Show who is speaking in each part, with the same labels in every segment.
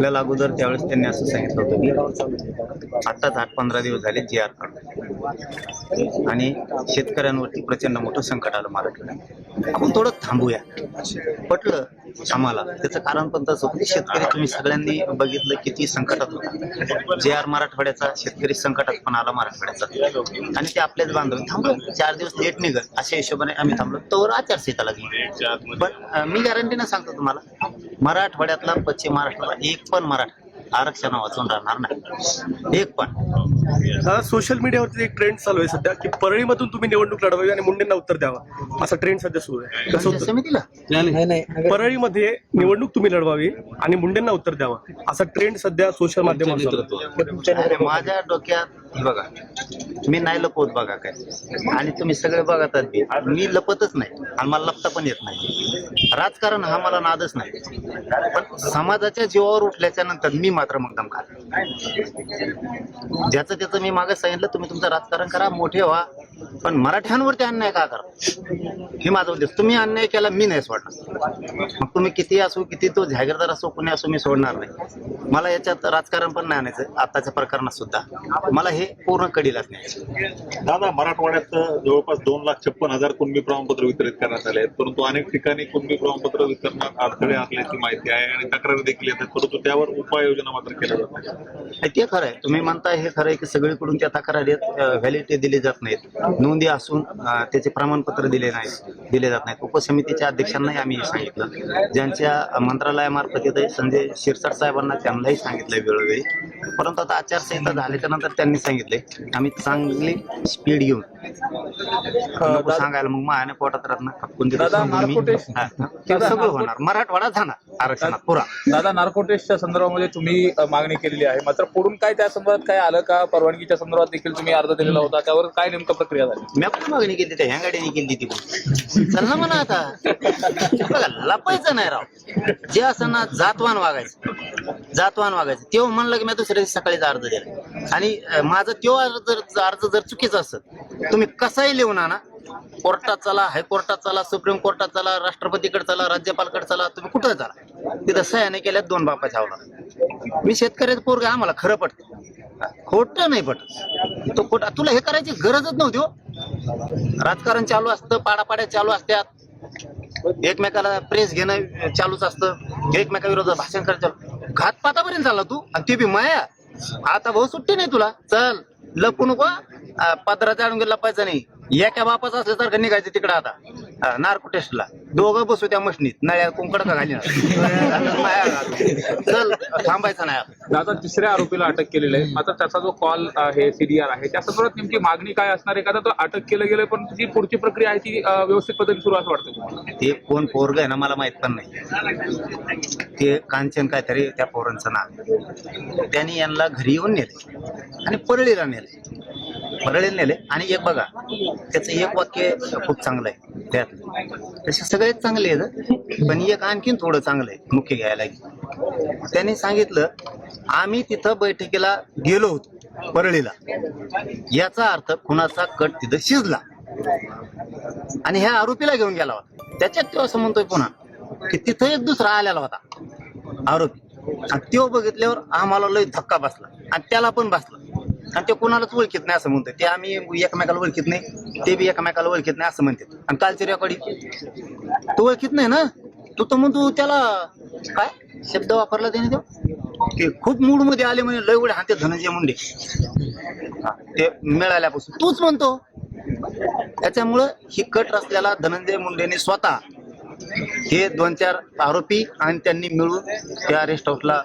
Speaker 1: आपल्याला अगोदर त्यावेळेस त्यांनी असं सांगितलं होतं की आत्ताच आठ पंधरा दिवस झाले जी आर काढून आणि शेतकऱ्यांवरती प्रचंड मोठं संकट आलं मराठवाड्यात आपण थोडं थांबूया. पटलं आम्हाला. त्याचं कारण पण तसं होतं की शेतकरी तुम्ही सगळ्यांनी बघितलं किती संकटात होता. जे आर मराठवाड्याचा शेतकरी संकटात पण आला मराठवाड्याचा. आणि ते आपल्याच बांधव थांबलो. चार दिवस लेट निघत. अशा हिशोबाने आम्ही थांबलो. तोवर आचारसंहिता लागली पण मी मी गॅरंटीनं सांगतो तुम्हाला मराठवाड्यातला पश्चिम महाराष्ट्राला एक पण मराठा आरक्षण वाचून राहणार नाही. एक पण.
Speaker 2: सोशल मीडियावरती एक ट्रेंड चालू आहे सध्या की परळीमधून तुम्ही निवडणूक लढवावी आणि मुंडेंना उत्तर द्यावा. असा ट्रेंड सध्या सुरू आहे. कसं होतं
Speaker 1: समितीला?
Speaker 3: नाही नाही.
Speaker 2: परळीमध्ये निवडणूक तुम्ही लढवावी आणि मुंडेंना उत्तर द्यावा. असा ट्रेंड सध्या सोशल माध्यमावर चालू आहे.
Speaker 1: अरे माझ्या डोक्यात हे बघा. मी नाही लपवत बघा काय. आणि तुम्ही सगळे बघतात बी. मी लपतच नाही. आणि मला लपता पण येत नाही. राजकारण हा मला नादच नाही. पण समाजाच्या जीवावर उठल्याच्या नंतर मी मात्र मग खा ज्याचं त्याचं मी मागे सांगितलं तुम्ही तुमचं राजकारण करा मोठे व्हा. पण मराठ्यांवरती अन्याय का करा? हे माझा उद्देश. तुम्ही अन्याय केला मी नाही सोडणार. मग तुम्ही किती असो किती तो जागीरदार असो कुणी असो मी सोडणार नाही. मला याच्यात राजकारण पण नाही आणायचं. आताच्या प्रकरणात सुद्धा. मला हे पूर्ण कडीलाच नाही.
Speaker 4: दादा मराठवाड्यात जवळपास दोन लाख छप्पन हजार कुणबी प्रमाणपत्र वितरित करण्यात आले आहेत. परंतु अनेक ठिकाणी कुणबी प्रमाणपत्र वितरणात अडथळे असल्याची माहिती आहे आणि तक्रारी देखील येतात परंतु त्यावर उपाययोजना मात्र केल्या जात
Speaker 1: ते खरं आहे. तुम्ही म्हणताय हे खरं आहे की सगळीकडून त्या तक्रारी व्हॅलिडिटी दिली जात नाहीत. नोंदी असून त्याचे प्रमाणपत्र दिले नाहीत. दिले जात नाहीत. उपसमितीच्या अध्यक्षांनाही आम्ही हे सांगितलं. ज्यांच्या मंत्रालयामार्फत येते संजय शिरसाट साहेबांना त्यांनाही सांगितलंय वेळोवेळी. परंतु आता आचारसंहिता झाल्याच्यानंतर त्यांनी सांगितले आम्ही चांगली स्पीड घेऊन सांगायला मग मायाने पोटात राहणार सगळं होणार. मराठवाडा जाणार आरक्षणात. पुरा.
Speaker 3: दादा नार्कोटेक्सच्या संदर्भामध्ये तुम्ही मागणी केलेली आहे. मात्र पुढून काय त्या संदर्भात काय आलं का? परवानगीच्या संदर्भात देखील तुम्ही अर्ज दिलेला होता. त्यावर काय नेमकं प्रक्रिया झाली?
Speaker 1: मी पण मागणी केली त्या ह्या गाडीने केली ती. पण चल ना म्हणा आता. बघा लपायचं नाही राव. जे असं ना जातवान वागायचं. जातवान वागायचं. तेव्हा म्हणलं की मी दुसऱ्या दिवशी सकाळीच अर्ज दिला आणि अं, माझं अर्ज अर्ज जर चुकीचा असत तुम्ही कसाही लिहून आणा. कोर्टात चला हायकोर्टात चला सुप्रीम कोर्टात चला राष्ट्रपतीकडे चला राज्यपालकडे चला तुम्ही कुठं चला. तिथं सह्याने केल्यात दोन बापाच्या आवडा मी शेतकऱ्याचं पोरग आम्हाला खरं पडतं खोटं नाही पटत. तो खोटा तुला हे करायची गरजच नव्हती हो. राजकारण चालू असतं पाडापाड्या चालू असतात. एकमेकाला प्रेस घेणं चालूच असतं. एकमेकाविरोधात भाषण करायचं चालू. घातपातापर्यंत झाला तू आणि ते बी माया. आता भाऊ सुट्टी नाही तुला. चल लपू नको. अं, आणून अडून लपायचं नाही. एका बापाचं असल्यासारखं निघायचं तिकडं आता. नार्को टेस्टला. दोघं बसू त्या मशनीत नळ्या कुंकड का घाली चल थांबायचं नाही आता.
Speaker 3: दादा तिसऱ्या आरोपीला अटक केलेली आहे. मात्र त्याचा जो कॉल आहे सीडीआर आहे त्या संदर्भात नेमकी मागणी काय असणार आहे? का तो अटक केलं गेलं पण जी पुढची प्रक्रिया आहे ती अ, व्यवस्थित पद्धतीने सुरू असं वाटतं तुम्हाला.
Speaker 1: ते कोण पोरग आहे ना मला माहीत पण नाही. ते कांचन काहीतरी त्या पोरांचं नाव त्यांनी यांना घरी येऊन नेले आणि परळीला नेले परळीला नेले. आणि एक बघा त्याचं एक वाक्य खूप चांगलं आहे त्यात तसे सगळेच चांगले आहेत पण एक आणखीन थोडं चांगलं आहे मुख्य घ्यायला त्यांनी सांगितलं आम्ही तिथं बैठकीला गेलो होतो परळीला याचा अर्थ कुणाचा कट तिथं शिजला. आणि ह्या आरोपीला घेऊन गेला होता. त्याच्यात तो असं म्हणतोय पुन्हा की तिथं एक दुसरा आलेला होता आरोपी. आणि तो बघितल्यावर आम्हाला लय धक्का बसला. आणि त्याला पण बसला. आणि ते कोणालाच ओळखीत नाही असं म्हणतो ते आम्ही एकमेकाला ओळखीत नाही ते बी एकमेकाला ओळखीत नाही असं म्हणतात. आणि कालची रेकॉर्डिंग तो ओळखीत नाही ना? तू तर म्हणतो त्याला काय? शब्द वापरला त्याने तो? ते खूप मूडमध्ये आले म्हणे लय उडे हाते धनंजय मुंडे. ते मिळाल्यापासून. तूच म्हणतो. त्याच्यामुळं ही कट रचलेला धनंजय मुंडेने स्वतः हे दोन चार आरोपी आणि त्यांनी मिळून त्या रेस्ट हाऊसला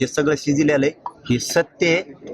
Speaker 1: हे सगळं शिजलेलं आहे. हे सत्य आहे.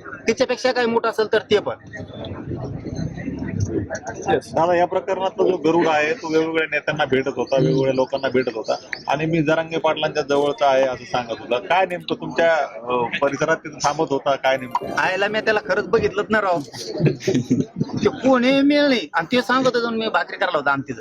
Speaker 1: तिच्यापेक्षा काय मोठं असेल तर ते पण.
Speaker 4: दादा या प्रकरणातला जो गरुड आहे तो वेगवेगळ्या नेत्यांना भेटत होता वेगवेगळ्या लोकांना भेटत होता. आणि मी जरांगे पाटलांच्या जवळचा आहे असं सांगत होता. काय नेमकं तुमच्या परिसरात तिथे थांबत होता? काय नेमकं?
Speaker 1: आयला मी त्याला खरंच बघितलंच ना राव. ते कोणी मिळणे आणि ते सांगत होतो मी भाकरी करायला होता आमची